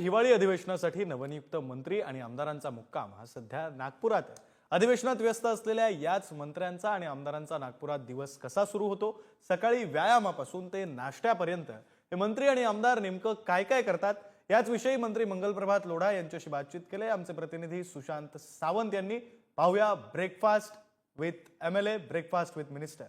हिवाळी अधिवेशनासाठी नवनियुक्त मंत्री आणि आमदारांचा मुक्काम हा सध्या नागपुरात आहे. अधिवेशनात व्यस्त असलेल्या याच मंत्र्यांचा आणि आमदारांचा नागपुरात दिवस कसा सुरू होतो? सकाळी व्यायामापासून ते नाश्त्यापर्यंत. हे मंत्री आणि आमदार नेमकं काय काय करतात? याच विषयी मंत्री मंगलप्रभात लोढा यांच्याशी बातचीत केले. आमचे प्रतिनिधी सुशांत सावंत यांनी. पाहूया breakfast with M L A breakfast with minister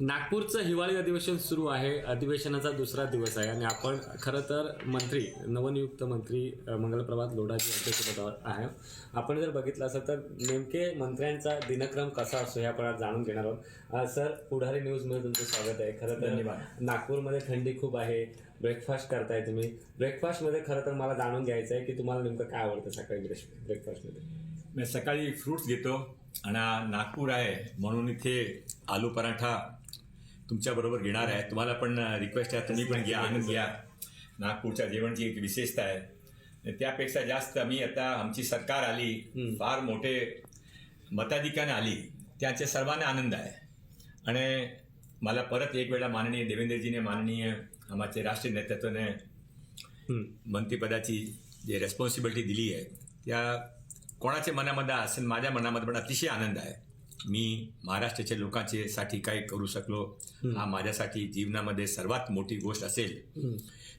नागपूरचं हिवाळी अधिवेशन सुरू आहे. अधिवेशनाचा दुसरा दिवस आहे आणि आपण खरं तर मंत्री नवनियुक्त मंत्री मंगलप्रभात लोढाजी यांच्यासोबत आहे. आपण जर बघितलं असं तर नेमके मंत्र्यांचा दिनक्रम कसा असतो हे आपण आज जाणून घेणार आहोत. सर पुढारी न्यूजमध्ये तुमचं स्वागत आहे. खरं तर नागपूरमध्ये थंडी खूप आहे. ब्रेकफास्ट करताय तुम्ही. ब्रेकफास्टमध्ये खरं तर मला जाणून घ्यायचं आहे की तुम्हाला नेमकं काय आवडतं सकाळी ब्रेकफास्टमध्ये मी सकाळी फ्रुट्स घेतो आणि नागपूर आहे म्हणून इथे आलू पराठा तुमच्याबरोबर घेणार आहे. तुम्हाला पण रिक्वेस्ट आहे. तुम्ही पण घ्या आनंद घ्या. नागपूरच्या जेवणची एक विशेषता आहे. त्यापेक्षा जास्त मी आता आमची सरकार आली फार मोठे मताधिकाने आली त्याचे सर्वांना आनंद आहे. आणि मला परत एक वेळा माननीय देवेंद्रजीने माननीय आमचे राष्ट्रीय नेतृत्वाने मंत्रिपदाची जे रेस्पॉन्सिबिलिटी दिली आहे त्या कोणाच्या मनामध्ये असेल माझ्या मनामध्ये पण अतिशय आनंद आहे. मी महाराष्ट्राच्या लोकांचे साठी काय करू शकलो. हा माझ्यासाठी जीवनामध्ये सर्वात मोठी गोष्ट असेल.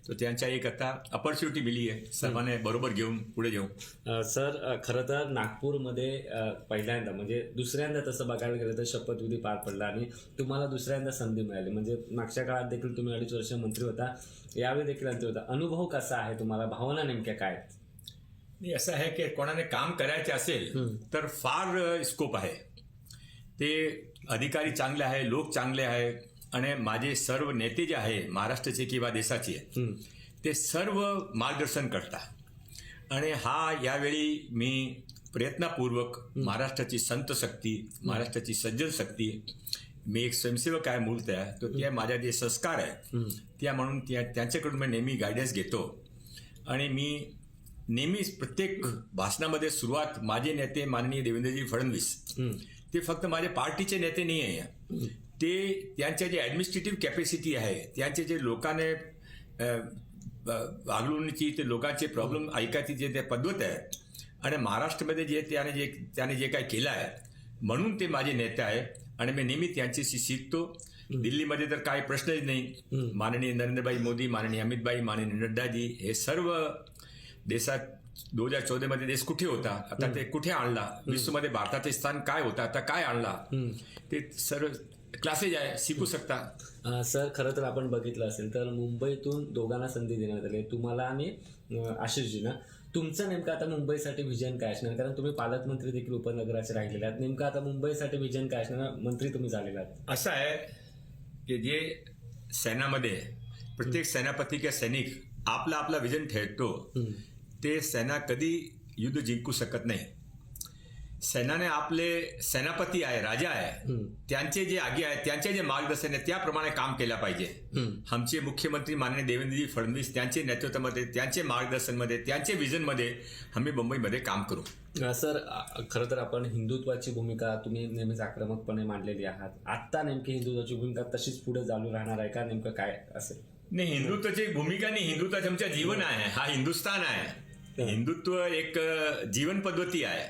तर त्यांच्या एक आता ऑपॉर्च्युनिटी मिली आहे. सर्वांना बरोबर घेऊन पुढे जाऊ. अ, सर खरं तर नागपूरमध्ये पहिल्यांदा म्हणजे दुसऱ्यांदा तसं बघायला गेलं तर शपथविधी पार पडला आणि तुम्हाला दुसऱ्यांदा संधी मिळाली. म्हणजे मागच्या काळात देखील तुम्ही अडीच वर्ष मंत्री होता. यावेळी देखील मंत्री होता. अनुभव कसा आहे तुम्हाला? भावना नेमक्या काय असं आहे की कोणाने काम करायचे असेल तर फार स्कोप आहे. ते अधिकारी चांगले आहे लोक चांगले आहे आणि माझे सर्व नेते जे आहे महाराष्ट्राचे किंवा देशाचे ते सर्व मार्गदर्शन करतात. आणि हा यावेळी मी प्रयत्नपूर्वक महाराष्ट्राची संत शक्ती महाराष्ट्राची सज्जन शक्ती मी एक स्वयंसेवक आहे मूलतः तर त्या माझ्या जे संस्कार आहे त्या म्हणून त्या त्यांच्याकडून मी नेहमी गायडन्स घेतो. आणि मी नेहमीच प्रत्येक भाषणामध्ये सुरुवात माझे नेते माननीय देवेंद्रजी फडणवीस ते फक्त माझे पार्टीचे नेते नाही आहे. ते त्यांच्या जे ॲडमिनिस्ट्रेटिव्ह कॅपॅसिटी आहे त्यांचे जे लोकांना वागणुकीची ते लोकांचे प्रॉब्लेम ऐकायची जे ते पद्धत आहे आणि महाराष्ट्रामध्ये जे त्याने जे त्याने जे काही केलं आहे म्हणून ते माझे नेते आहे आणि मी नेहमी त्यांच्याशी शिकतो. दिल्लीमध्ये तर काही प्रश्नच नाही. माननीय नरेंद्रभाई मोदी माननीय अमितभाई माननीय नड्डाजी हे सर्व देशात दोन हजार चौदा मध्ये देश कुठे होता? आता ते कुठे आणला? विश्वमध्ये भारताचे स्थान काय होतं? आता काय आणला? ते सर्व क्लासेस आहे शिकू शकता. सर खरं तर आपण बघितलं असेल तर मुंबईतून दोघांना संधी देण्यात आली. तुम्हाला आणि आशिषजीना. तुमचं नेमकं आता मुंबईसाठी व्हिजन काय असणार? कारण तुम्ही पालकमंत्री देखील उपनगराचे राहिलेले आहात. नेमकं आता मुंबईसाठी व्हिजन काय असणार? मंत्री तुम्ही झालेला आहात. असं आहे की जे सेनामध्ये प्रत्येक सेनापती किंवा सैनिक आपला आपला विजन ठेवतो. ते सेना कधी युद्ध जिंकू शकत नाही. सेनाने आपले सेनापती आहे राजा आहे. त्यांचे जे आगे आहेत त्यांचे जे मार्गदर्शन आहे त्याप्रमाणे काम केलं पाहिजे. आमचे मुख्यमंत्री माननीय देवेंद्रजी फडणवीस त्यांचे नेतृत्वामध्ये त्यांचे मार्गदर्शनमध्ये त्यांचे विजनमध्ये आम्ही मुंबईमध्ये काम करू. सर खरं तर आपण हिंदुत्वाची भूमिका तुम्ही नेहमीच आक्रमकपणे मांडलेली आहात. आत्ता नेमकी हिंदुत्वाची भूमिका तशीच पुढे चालू राहणार आहे का? नेमकं काय असेल? नाही हिंदुत्वाची भूमिका नाही हिंदुत्वाचं आमच्या जीवन आहे. हा हिंदुस्थान आहे. हिंदुत्व एक जीवन पद्धती आहे.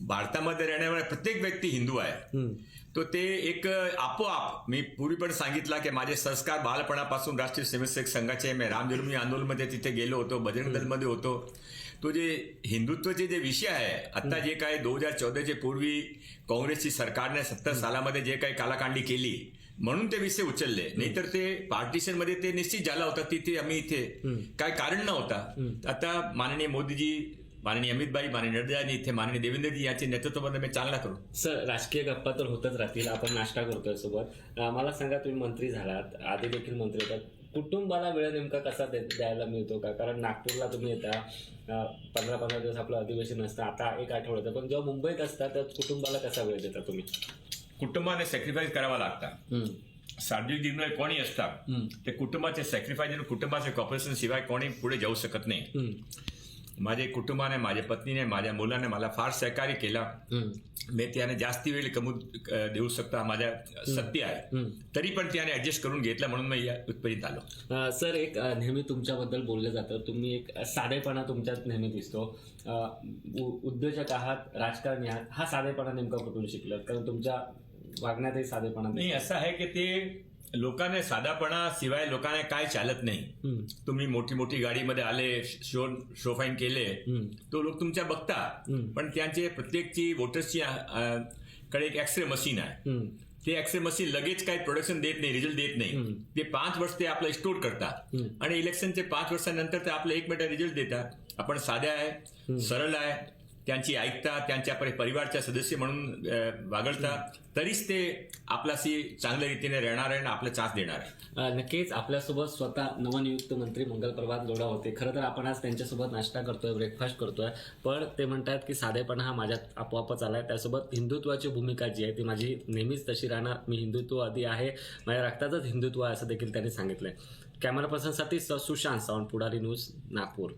भारतामध्ये राहणारा प्रत्येक व्यक्ती हिंदू आहे. तो ते एक आपोआप मी पूर्वी पण सांगितला की माझे संस्कार बालपणापासून राष्ट्रीय स्वयंसेवक संघाचे मी रामजन्मभूमी आंदोलनमध्ये तिथे गेलो होतो बजरंग दलमध्ये होतो. तो जे हिंदुत्वचे जे विषय आहे आता जे काय दोन हजार चौदाच्या पूर्वी काँग्रेसची सरकारने सत्तर सालामध्ये जे काही कालाकांडी केली म्हणून ते विषय उचलले. नाहीतर ते पार्टिशनमध्ये ते निश्चित झाला होता तिथे आम्ही इथे काय कारण नव्हता. आता माननीय मोदीजी माननीय अमितभाई माननीय नड्डाजी इथे माननीय देवेंद्रजी यांचे नेतृत्वामध्ये मी चांगला करू. सर राजकीय गप्पा तर होतच राहतील. आपण नाश्ता करतोय सोबत. मला सांगा तुम्ही मंत्री झालात. आधी देखील मंत्री होतात. कुटुंबाला वेळ नेमका कसा द्यायला मिळतो का? कारण नागपूरला तुम्ही येता. पंधरा पंधरा दिवस आपलं अधिवेशन असतं. आता एक आठवड्याचं पण जेव्हा मुंबईत असता तर कुटुंबाला कसा वेळ देता तुम्ही? कुटुंबाने सॅक्रिफाईस करावा लागतात. सार्वजनिक जीवनात कोणी असतात ते कुटुंबाचे सॅक्रिफाईस आणि कुटुंबाचे कॉपरेशन शिवाय कोणी पुढे जाऊ शकत नाही. माझ्या कुटुंबाने माझ्या पत्नीने माझ्या मुलाने मला फार सहकार्य केला. मी त्याने जास्ती वेळ कमू देऊ शकता माझ्या सत्य आहे. तरी पण त्याने ऍडजस्ट करून घेतला म्हणून मी इथपर्यंत आलो. सर एक नेहमी तुमच्याबद्दल बोललं जातं. तुम्ही एक साधेपणा तुमच्यात नेहमी दिसतो. उद्योजक आहात राजकारणी आहात हा साधेपणा नेमका कुठून शिकलं कारण तुमच्या वागण्यातही साधेपणा नाही असं आहे की ते लोकांना साधापणा शिवाय लोकांना काय चालत नाही. तुम्ही मोठी मोठी गाडीमध्ये आले शो शोफाईन केले. तो लोक तुमच्या बघता. पण त्यांचे प्रत्येकची वोटर्सची कडे एक एक्सरे मशीन आहे. ते एक्सरे मशीन लगेच काही प्रोडक्शन देत नाही रिझल्ट देत नाही. ते पाच वर्ष ते आपलं स्टोर करतात. आणि इलेक्शनचे पाच वर्षानंतर ते आपलं एक मिनिट रिझल्ट देतात आपण साध्या आहे सरळ आहे त्यांची ऐकता त्यांच्या परिवारच्या सदस्य म्हणून वागळता तरीच ते आपल्याशी चांगल्या रीतीने राहणार आहे आणि आपला चान्स देणार आहे. नक्कीच आपल्यासोबत स्वतः नवनियुक्त मंत्री मंगल प्रभात लोढा होते. खरं तर आपण आज त्यांच्यासोबत नाश्ता करतोय ब्रेकफास्ट करतोय पण ते म्हणतात की साधेपणा हा माझ्यात आपोआपच आलाय. त्यासोबत हिंदुत्वाची भूमिका जी आहे ती माझी नेहमीच तशी राहणार. मी हिंदुत्ववादी आहे माझ्या रक्तातच हिंदुत्व आहे असं देखील त्यांनी सांगितलंय. कॅमेरा पर्सनसाठी स- सुशांत सावंत पुढारी न्यूज नागपूर.